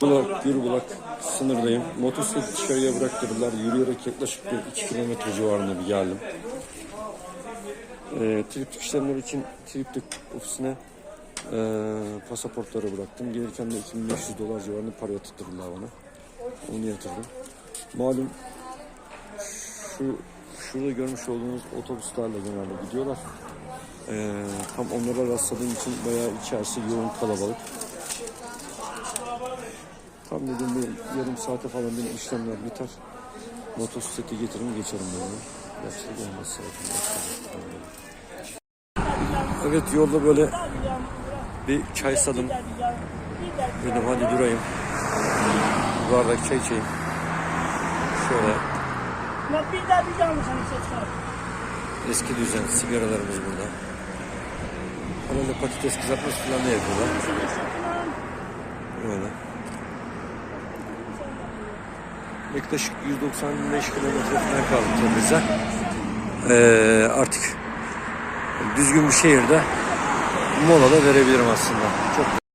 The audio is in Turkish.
Bulak, Gürbulak sınırdayım. Motosikleti dışarıya bıraktırdılar. Yürüyerek yaklaşık bir 2 kilometre civarında bir geldim. Ee, triptik işlemleri için triptik ofisine e, pasaportları bıraktım. Gelirken de 2500 dolar civarında para yatırdılar bana. Onu yatırdım. Malum şu şurada görmüş olduğunuz otobüslerle genelde gidiyorlar. Ee, tam onlara rastladığım için bayağı içerisi yoğun kalabalık. Tam dedim bir yarım saate falan benim işlemler biter. Motosikleti getirin geçerim böyle. Yaşlı olmaz zaten. Evet yolda böyle bir çay sadım. Dedim hadi durayım. Bir bardak çay içeyim. Şöyle eski düzen sigaralarımız burada. Herhalde patates kızartması falan da yapıyorlar. Böyle. Yaklaşık 195 kilometre falan kaldı Tebriz'e. Ee, artık düzgün bir şehirde mola da verebilirim aslında. Çok